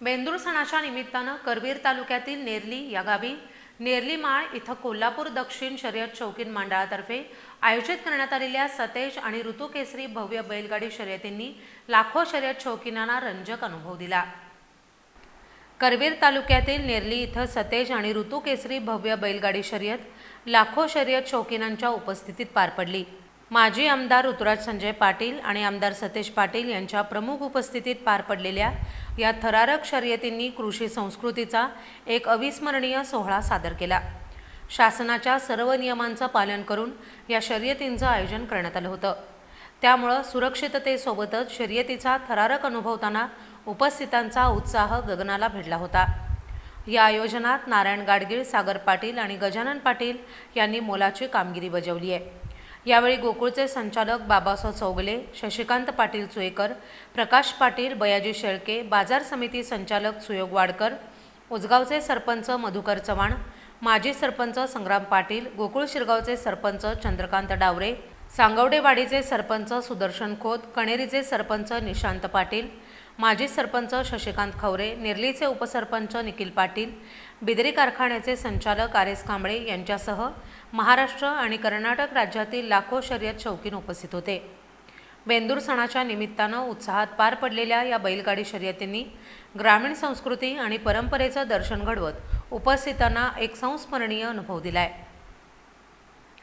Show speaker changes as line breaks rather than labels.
बेंदूर सणाच्या निमित्तानं करवीर तालुक्यातील नेरली या गावी नेरली माळ इथं कोल्हापूर दक्षिण शर्यत शौकीन मंडळातर्फे आयोजित करण्यात आलेल्या सतेज आणि ऋतू केसरी भव्य बैलगाडी शर्यतींनी लाखो शर्यत शौकीनांना रंजक अनुभव दिला. करवीर तालुक्यातील नेरली इथं सतेज आणि ऋतू केसरी भव्य बैलगाडी शर्यत लाखो शर्यत शौकीनांच्या उपस्थितीत पार पडली. माजी आमदार ऋतुराज संजय पाटील आणि आमदार सतेज पाटील यांच्या प्रमुख उपस्थितीत पार पडलेल्या या थरारक शर्यतींनी कृषी संस्कृतीचा एक अविस्मरणीय सोहळा सादर केला. शासनाच्या सर्व नियमांचं पालन करून या शर्यतींचं आयोजन करण्यात आलं होतं. त्यामुळं सुरक्षिततेसोबतच शर्यतीचा थरारक अनुभवताना उपस्थितांचा उत्साह गगनाला भिडला होता. या आयोजनात नारायण गाडगीळ सागर पाटील आणि गजानन पाटील यांनी मोलाची कामगिरी बजावली आहे. यावेळी गोकुळचे संचालक बाबासाव चौगले शशिकांत पाटील चुएकर प्रकाश पाटील बयाजी शेळके बाजार समिती संचालक सुयोग वाडकर उजगावचे सरपंच मधुकर चव्हाण माजी सरपंच संग्राम पाटील गोकुळ शिरगावचे सरपंच चंद्रकांत डावरे सांगवडेवाडीचे सरपंच सुदर्शन खोत कणेरीचे सरपंच निशांत पाटील माजी सरपंच शशिकांत खवरे निर्लीचे उपसरपंच निखिल पाटील बिदरी कारखान्याचे संचालक आर एस कांबळे यांच्यासह महाराष्ट्र आणि कर्नाटक राज्यातील लाखो शर्यत शौकीन उपस्थित होते. बेंदूर सणाच्या निमित्तानं उत्साहात पार पडलेल्या या बैलगाडी शर्यतींनी ग्रामीण संस्कृती आणि परंपरेचं दर्शन घडवत उपस्थितांना एक संस्मरणीय अनुभव दिलाय.